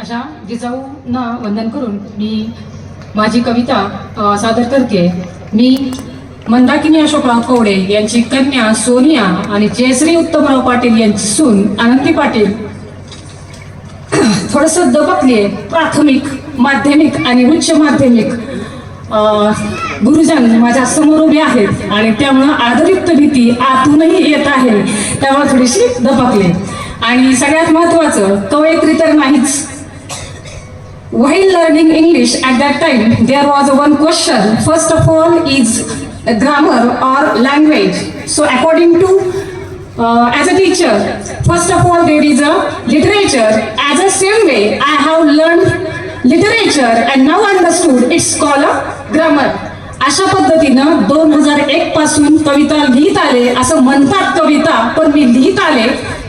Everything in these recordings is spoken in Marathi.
अशा जिजाऊंना वंदन करून मी माझी कविता सादर करते. मी मंदाकिनी अशोकराव कवडे यांची कन्या सोनिया आणि जयश्री उत्तमराव पाटील यांची सून आनंदी पाटील. थोडस दबकले प्राथमिक माध्यमिक आणि उच्च माध्यमिक गुरुजन माझ्यासमोर उभे आहेत आणि त्यामुळं आदरयुक्त भीती आतूनही येत आहे. त्यामुळे थोडीशी दबकले. आणि सगळ्यात महत्वाचं कवयित्री तर नाहीच. While learning English at that time, there was one question. First of all, is grammar or language. So, according to uh, as a teacher, first of all, there is a literature. As a same way, I have learned literature and now understood it's called a grammar. अशा पद्धतीनं दोन हजार एक पासून कविता लिहित आले असं म्हणतात कविता पण मी लिहित आले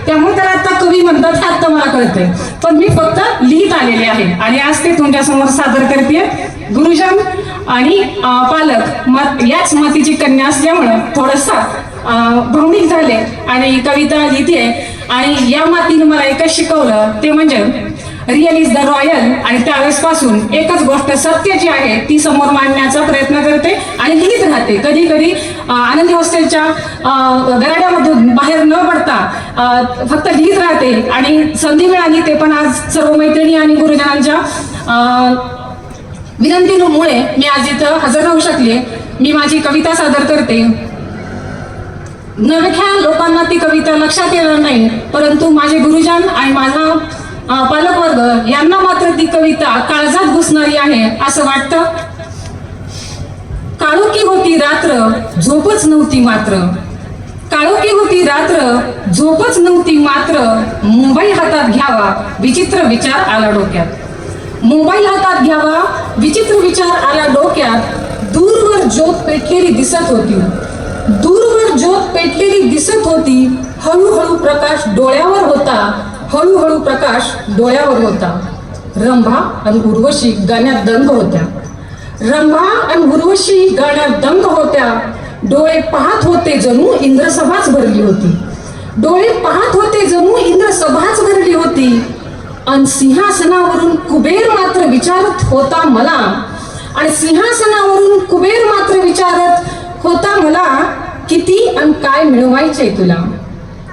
त्यामुळे त्याला आता कवी म्हणतात हे आता मला कळतंय. पण मी फक्त लिहित आलेले आहे. आणि आज ते तुमच्यासमोर सादर करते गुरुजन आणि पालक मत याच मातीची कन्या असल्यामुळं थोडंसं भावनिक झाले आणि कविता लिहिते आणि या मातीने मला एकच शिकवलं ते म्हणजे रिअल इज द रॉयल आणि त्यावेळेस पासून एकच गोष्ट सत्य जी आहे ती समोर मांडण्याचा प्रयत्न करते आणि लिहित राहते. कधी कधी आनंदी हॉस्टेलच्या अं, गराड्यामधून बाहेर न पडता फक्त लिहित राहते आणि संधी मिळाली ते पण आज सर्व मैत्रिणी आणि गुरुजनांच्या अं, विनंतीमुळे मी आज इथं हजर राहू शकले. मी माझी कविता सादर करते. नवख्या लोकांना ती कविता लक्षात येणार नाही परंतु माझे गुरुजन आणि माझा पालक सागर यांना मात्र ती कविता काळजात घुसणारी आहे असं वाटतं? काळोखी होती रात्र झोपच नव्हती मात्र. काळोखी होती रात्र झोपच नव्हती मात्र. मुंबई हातात घ्यावा विचित्र विचार आला डोक्यात. मोबाईल हातात घ्यावा विचित्र विचार आला डोक्यात. दूरवर ज्योत पेटलेली दिसत होती. दूरवर ज्योत पेटलेली दिसत होती. हळूहळू प्रकाश डोळ्यावर होता. हळूहळू प्रकाश डोळ्यावर होता. रंभा आणि उर्वशी गाण्यात दंग होत्या. रंभा आणि उर्वशी गाण्यात दंग होत्या. डोळे पाहत होते जणू इंद्रसभाच भरली होती. डोळे पाहत होते जणू इंद्रसभाच भरली होती. आणि सिंहासनावरून कुबेर मात्र विचारत होता मला. आणि सिंहासनावरून कुबेर मात्र विचारत होता मला किती आणि काय मिळवायचे तुला?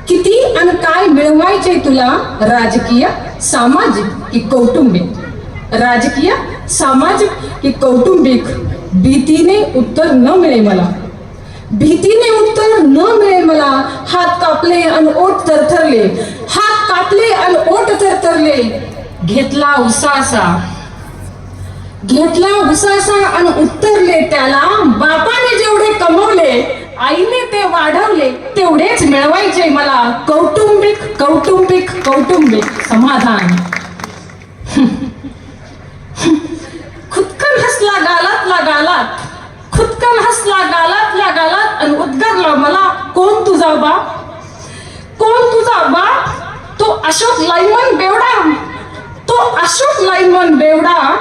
किती आणि काय मिळवायचे तुला? राजकीय सामाजिक की कौटुंबिक? राजकीय सामाजिक की कौटुंबिक? भीतीने उत्तर न मिळे मला. भीतीने उत्तर न मिळे मला. हात कापले आणि ओट थरथरले. हात कापले आणि ओट थरथरले. घेतला उसासा. घेतला उसासा आणि उत्तरले त्याला. बापाने जेवढे कमवले आईने ते वाढवले तेवढेच मिळवायचे मला कौटुंबिक कौटुंबिक कौटुंबिक समाधान. खुदकन हसला गालातला गालात खुदकन हसला गालातल्या गालात आणि उद्गारला मला कोण तुझा बाप? कोण तुझा बाप? तो अशोक लाईमन बेवडा. तो अशोक लाईमन बेवडा.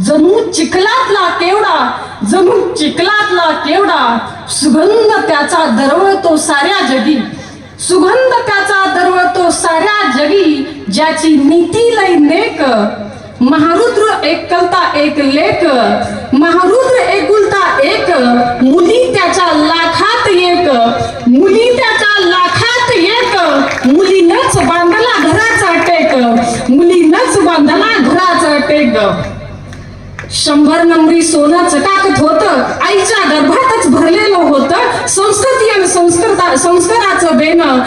जणू चिखलातला केवडा जणू चिखलातला केवडा. सुगंध त्याचा दरवळतो साऱ्या जगी. सुगंध त्याचा दरवळतो साऱ्या जगी. ज्याची नीती लय नेक. महारुद्र एक कलता एक लेख महारुद्र एकुलता एक. मुली त्याच्या लाखात एक. मुली त्याच्या लाखात एक. मुलीनच बांधला घराचा टेक. मुलीनच बांधला घराचा टेक. शंभर नंबरी सोनं चटाकत होतं आईच्या गर्भातच भरलेलं होतं संस्कृती आणि संस्कृता संस्काराचं बेणं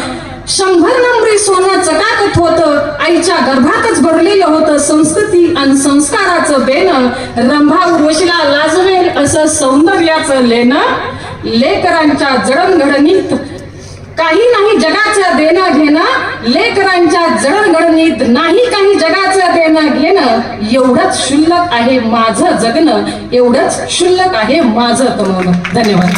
शंभर नंबरी सोनं चटाकत होतं आईच्या गर्भातच भरलेलं होतं संस्कृती आणि संस्काराचं बेनं. रंभा उर्वशीला लाजवेल असं सौंदर्याचं लेणं. लेकरांच्या जडणघडणीत काही नाही जगाचं देणं घेणं लेकरांच्या जडणघडणीत नाही काही जगाचं देणं घेणं. एवढंच शुल्लक आहे माझं जगणं एवढंच शुल्लक आहे माझं कमवणं धन्यवाद.